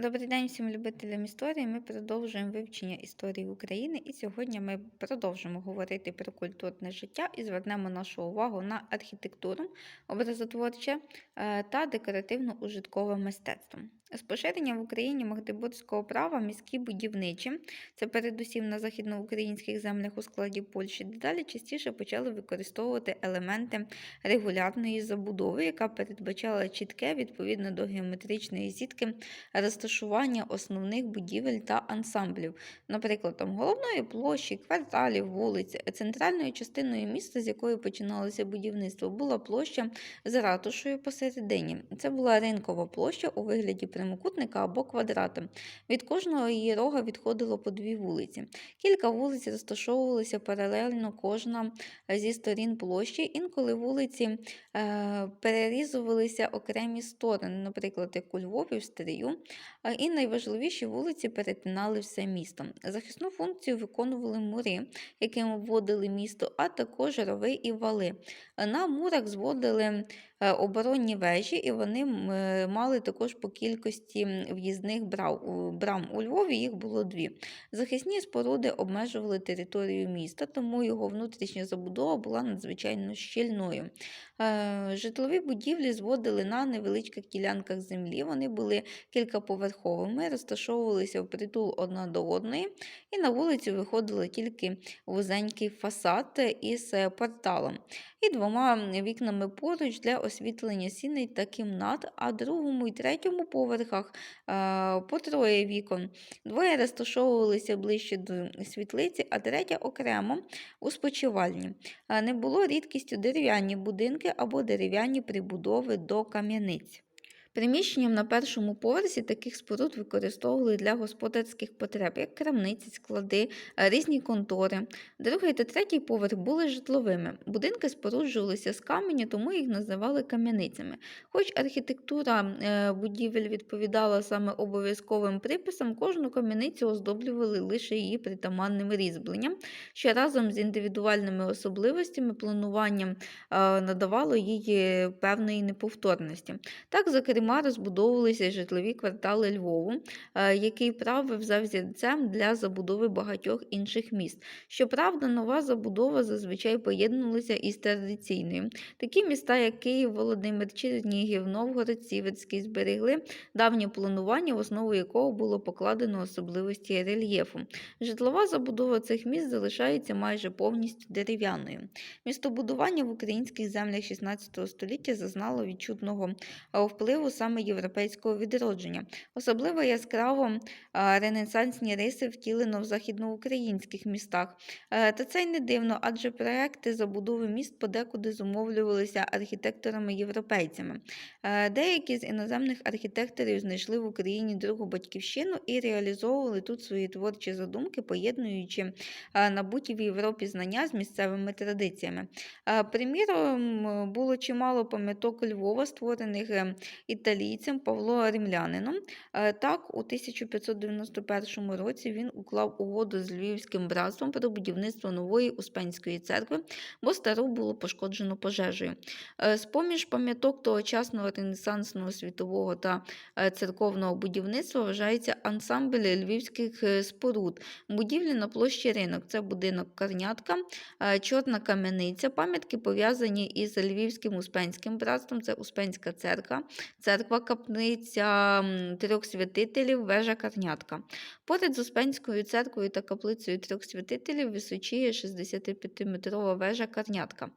Добрий день всім любителям історії. Ми продовжуємо вивчення історії України, і сьогодні ми продовжимо говорити про культурне життя і звернемо нашу увагу на архітектуру, образотворче е, та декоративно-ужиткове мистецтво. З поширенням в Україні магдебурзького права міські будівничі, це передусім на західноукраїнських землях у складі Польщі, дедалі частіше почали використовувати елементи регулярної забудови, яка передбачала чітке відповідно до геометричної сітки розташування основних будівель та ансамблів, наприклад, там головної площі, кварталів, вулиць. Центральною частиною міста, з якої починалося будівництво, була площа з ратушою посередині. Це була ринкова площа у вигляді прямокутника або квадрата. Від кожного її рога відходило по дві вулиці. Кілька вулиць розташовувалися паралельно кожна зі сторін площі. Інколи вулиці е, перерізувалися окремі сторони, наприклад, як у Львові в Стрию, а і найважливіші вулиці перетинали все місто. Захисну функцію виконували мури, яким обводили місто, а також рови і вали. На мурах зводили е, оборонні вежі, і вони е, мали також по кількості в'їзних брам. У Львові їх було дві. Захисні споруди обмежували територію міста, тому його внутрішня забудова була надзвичайно щільною. Е, Житлові будівлі зводили на невеличких ділянках землі. Вони були кількаповерховими, розташовувалися впритул одна до одної, і на вулицю виходили тільки вузенький фасад із порталом і двома вікнами поруч для освітлення сіней та кімнат, а другому і третьому поверхах е, по троє вікон. Двоє розташовувалися ближче до світлиці, а третя окремо у спочивальні. Е, Не було рідкістю дерев'яні будинки або дерев'яні прибудови до кам'яниць. Приміщенням на першому поверсі таких споруд використовували для господарських потреб, як крамниці, склади, е, різні контори. Другий та третій поверх були житловими. Будинки споруджувалися з каменю, тому їх називали кам'яницями. Хоч архітектура е, будівель відповідала саме обов'язковим приписам, кожну кам'яницю оздоблювали лише її притаманним різьбленням, що разом з індивідуальними особливостями плануванням е, надавало їй певної неповторності. Так, зокрема, розбудовувалися житлові квартали Львову, е, який правив за взірцем для забудови багатьох інших міст. Щоправда, нова забудова зазвичай поєднувалася із традиційною. Такі міста, як Київ, Володимир, Чернігів, Новгород, Сіверський, зберегли давнє планування, в основу якого було покладено особливості рельєфу. Житлова забудова цих міст залишається майже повністю дерев'яною. Містобудування в українських землях XVI століття зазнало відчутного а, впливу саме європейського відродження. Особливо яскраво ренесансні риси втілено в західноукраїнських містах. Е, Та це й не дивно, адже проекти забудови міст подекуди зумовлювалися архітекторами-європейцями. Е, Деякі з іноземних архітекторів знайшли в Україні другу батьківщину і реалізовували тут свої творчі задумки, поєднуючи е, набуті в Європі знання з місцевими традиціями. Приміром, було чимало пам'яток Львова, створених е, італійцем Павло Римлянином. Е, Так, у 1591 році він уклав угоду з Львівським братством про будівництво нової Успенської церкви, бо стару було пошкоджено пожежею. Е, З-поміж пам'яток тогочасного ренесансного світового та е, церковного будівництва вважається ансамбль львівських споруд. Будівлі на площі ринок. Це будинок Карнятка, Чорна кам'яниця. Пам'ятки пов'язані із Львівським Успенським братством. Це Успенська церква, церква каплиця трьох святителів, вежа Карнятка. Поряд з Успенською церквою та каплицею трьох святителів височіє 65-метрова вежа Карнятка.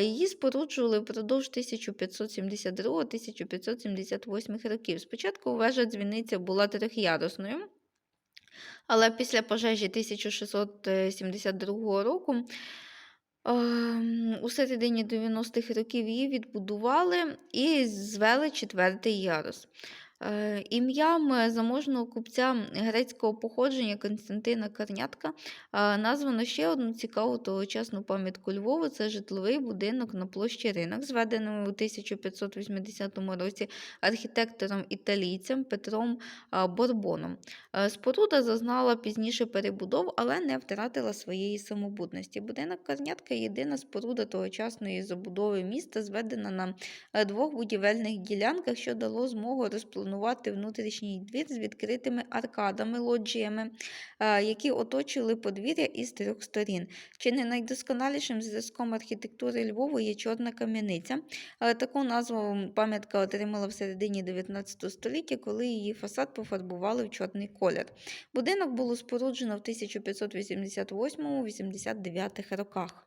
Її споруджували впродовж 1572-1578 років. Спочатку вежа дзвіниця була трьохярусною. Але після пожежі 1672 року у середині 90-х років її відбудували і звели четвертий ярус. Е, Ім'ям е, заможного купця грецького походження Константина Карнятка е, названо ще одну цікаву тогочасну пам'ятку Львову. Це житловий будинок на площі Ринок, зведений у 1580 році архітектором-італійцем Петром Борбоном. Споруда зазнала пізніше перебудов, але не втратила своєї самобутності. Будинок Карнятка єдина споруда тогочасної забудови міста, зведена на двох будівельних ділянках, що дало змогу розпланувати запропонувати внутрішній двір з відкритими аркадами, лоджіями, е, які оточували подвір'я із трьох сторін. Чи не найдосконалішим зразком архітектури Львову є чорна кам'яниця. Таку назву пам'ятка отримала в середині 19 століття, коли її фасад пофарбували в чорний колір. Будинок було споруджено в 1588-89 роках.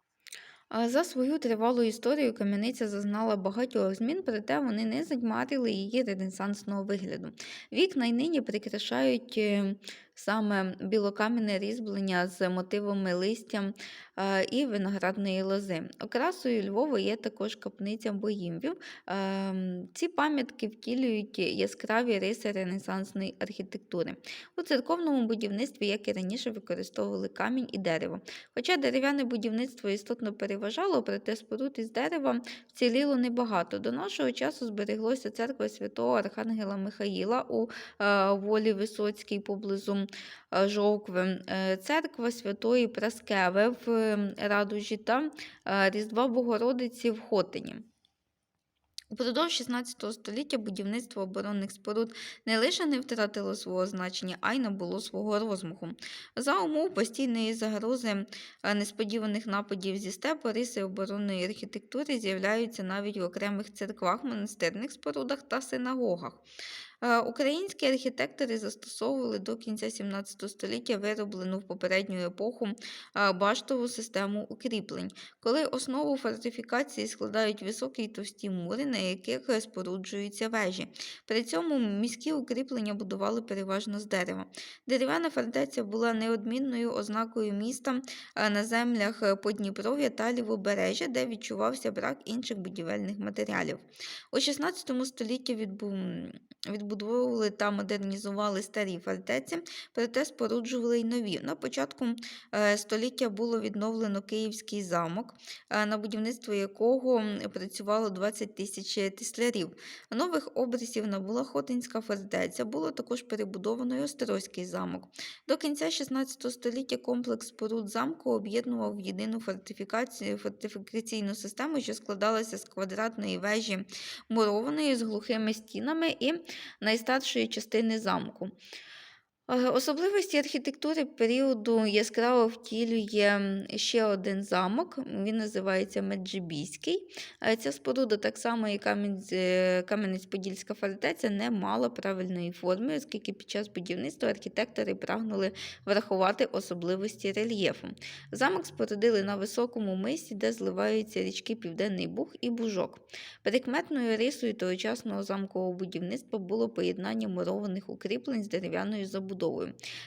За свою тривалу історію кам'яниця зазнала багатьох змін, проте вони не затьмарили її ренесансного вигляду. Вікна й нині прикрашають е, саме білокам'яне різьблення з мотивами листя е, і виноградної лози. Окрасою Львова є також капниця боїмвів. Ем, Ці пам'ятки втілюють яскраві риси ренесансної архітектури. У церковному будівництві, як і раніше, використовували камінь і дерево. Хоча дерев'яне будівництво істотно переважало, проте споруд із дерева вціліло небагато. До нашого часу збереглося церква святого Архангела Михаїла у е, Волі Висоцькій поблизу е, Жовкви, е, церква святої Праскеви в е, Радужі та е, Різдва Богородиці в Хотині. Упродовж 16 століття будівництво оборонних споруд не лише не втратило свого значення, а й набуло свого розмаху. За умов постійної загрози е, несподіваних нападів зі степу риси оборонної архітектури з'являються навіть в окремих церквах, монастирних спорудах та синагогах. Е, Українські архітектори застосовували до кінця 17 століття вироблену в попередню епоху е, баштову систему укріплень, коли основу фортифікації складають високі товсті мури, на яких е, споруджуються вежі. При цьому міські укріплення будували переважно з дерева. Дерев'яна фортеця була неодмінною ознакою міста на землях Подніпров'я та Лівобережжя, де відчувався брак інших будівельних матеріалів. У 16 столітті відбув відбудовували та модернізували старі фортеці, проте споруджували й нові. На початку е, століття було відновлено Київський замок, е, на будівництво якого працювало 20 тисяч тислярів. Нових обрисів набула Хотинська фортеця, було також перебудовано й Острозький замок. До кінця 16 століття комплекс споруд замку об'єднував в єдину фортифікаційну систему, що складалася з квадратної вежі мурованої з глухими стінами і найстаршої частини замку. Е, Особливості архітектури періоду яскраво втілює ще один замок, він називається Меджибійський. Е, Ця споруда, так само Кам'янець- е, Кам'янець-Подільська фортеця, не мала правильної форми, оскільки під час будівництва архітектори прагнули врахувати особливості рельєфу. Замок спорудили на високому мисі, де зливаються річки Південний Буг і Бужок. Прикметною рисою тогочасного замкового будівництва було поєднання мурованих укріплень з дерев'яною забудовою.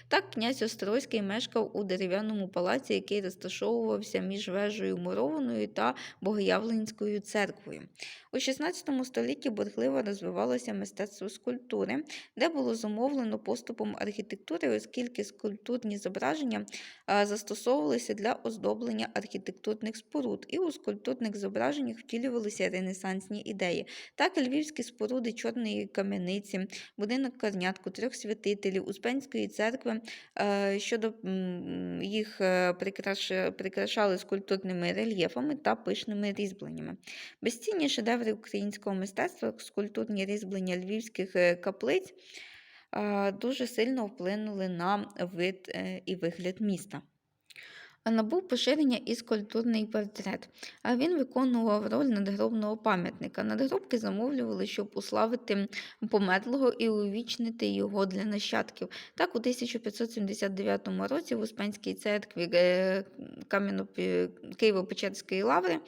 Так, князь Острозький мешкав у дерев'яному палаці, який розташовувався між вежею мурованою та Богоявленською церквою. У XVI столітті бурхливо розвивалося мистецтво скульптури, де було зумовлено поступом архітектури, оскільки скульптурні зображення застосовувалися для оздоблення архітектурних споруд, і у скульптурних зображеннях втілювалися ренесансні ідеї. Так, львівські споруди чорної кам'яниці, будинок Корнятку, трьох святителів, Успенської церкви, е, щодо їх е, прикраш- прикрашали скульптурними рельєфами та пишними різьбленнями. Безцінні шедеври українського мистецтва, скульптурні різьблення львівських е, каплиць дуже сильно вплинули на вид і вигляд міста. Набув поширення і скульптурний портрет. А він виконував роль надгробного пам'ятника. Надгробки замовлювали, щоб уславити померлого і увічнити його для нащадків. Так, у 1579 році в Успенській церкві е, Києво-Печерської лаври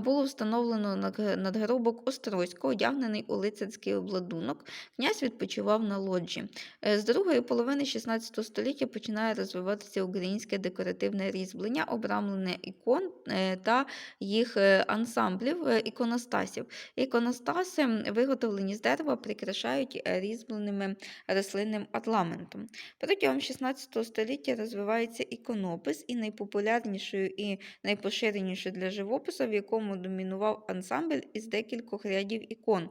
було встановлено надгробок Острозького, одягнений у лицарський обладунок. Князь відпочивав на лоджі. Е, З другої половини 16 століття починає розвиватися українське декоративне різьблення, обрамлене ікон е, та їх е, ансамблів е, іконостасів. Іконостаси, виготовлені з дерева, прикрашають різьбленими рослинним орнаментом. Протягом 16 століття розвивається іконопис, і найпопулярнішою і найпоширенішою для живопису, в якому домінував ансамбль із декількох рядів ікон.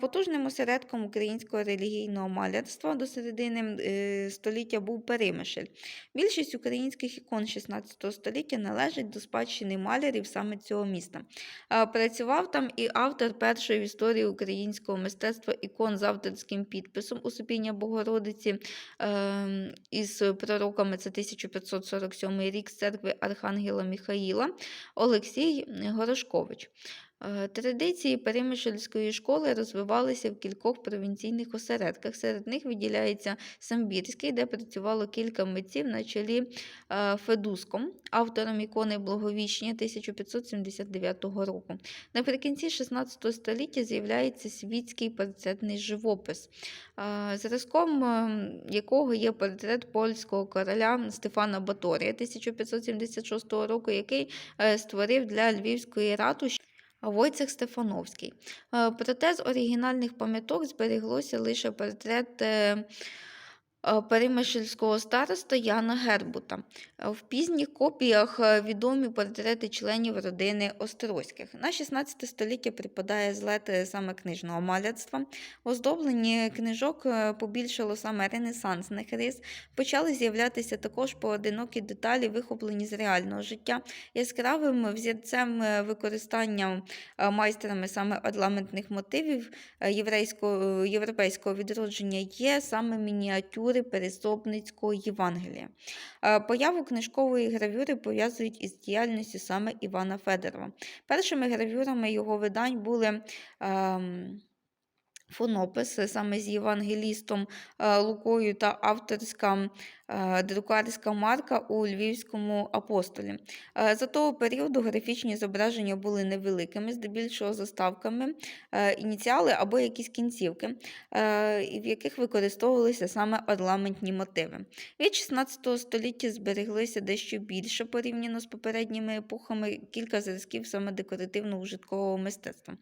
Потужним осередком українського релігійного малярства до середини століття був Перемишль. Більшість українських ікон 16 17 століття належить до спадщини малярів саме цього міста. Е, Працював там і автор першої в історії українського мистецтва ікон з авторським підписом Усупіння Богородиці ем, із пророками. Це 1547 рік з церкви Архангела Михаїла Олексій Горошкович. Е, Традиції Перемишльської школи розвивалися в кількох провінційних осередках. Серед них виділяється Самбірський, де працювало кілька митців на чолі е, Федуском, автором ікони Благовіщення 1579 року. Наприкінці 16 століття з'являється світський портретний живопис, е, зразком е, якого є портрет польського короля Стефана Баторія 1576 року, який створив для Львівської ратуші. Войцех Стефановський. Е, Проте з оригінальних пам'яток збереглося лише портрет е, перемишльського староста Яна Гербута. Е, В пізніх копіях е, відомі портрети членів родини Острозьких. На 16 століття припадає злет е, саме книжного маляцтва. В оздобленні книжок е, побільшало саме ренесансних рис. Почали з'являтися також поодинокі деталі, вихоплені з реального життя. Яскравим взірцем е, використання е, майстрами саме орнаментних мотивів е, єврейського, європейського відродження є саме мініатюри Пересопницького Євангелія. Е, Появу книжкової гравюри пов'язують із діяльністю саме Івана Федорова. Першими гравюрами його видань були. ем, Фонопис саме з євангелістом е, Лукою та авторська е, друкарська марка у Львівському апостолі. Е, За того періоду графічні зображення були невеликими, здебільшого заставками, ініціали або якісь кінцівки, в яких використовувалися саме орнаментні мотиви. Від 16 століття збереглися дещо більше порівняно з попередніми епохами кілька зразків саме декоративно-ужиткового мистецтва.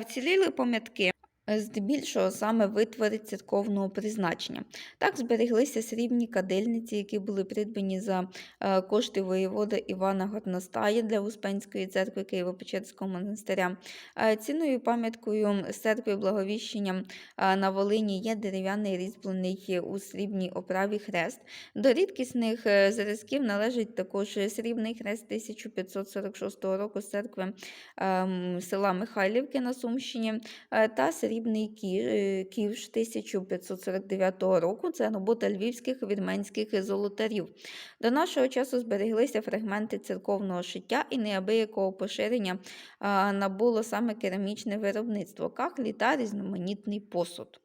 Вціліли пам'ятки. Е, Здебільшого саме витвори церковного призначення. Так збереглися срібні кадильниці, які були придбані за е, кошти воєвода Івана Горностая для Успенської церкви Києво-Печерського монастиря. Е, Цінною пам'яткою церкви Благовіщення на Волині є дерев'яний різьблений у срібній оправі хрест. До рідкісних зразків належить також срібний хрест 1546 року церкви ем, села Михайлівки на Сумщині та срібний кі- е, ківш 1549 року. Це робота львівських вірменських золотарів. До нашого часу збереглися фрагменти церковного шиття і неабиякого поширення набуло саме керамічне виробництво, кахлі та різноманітний посуд.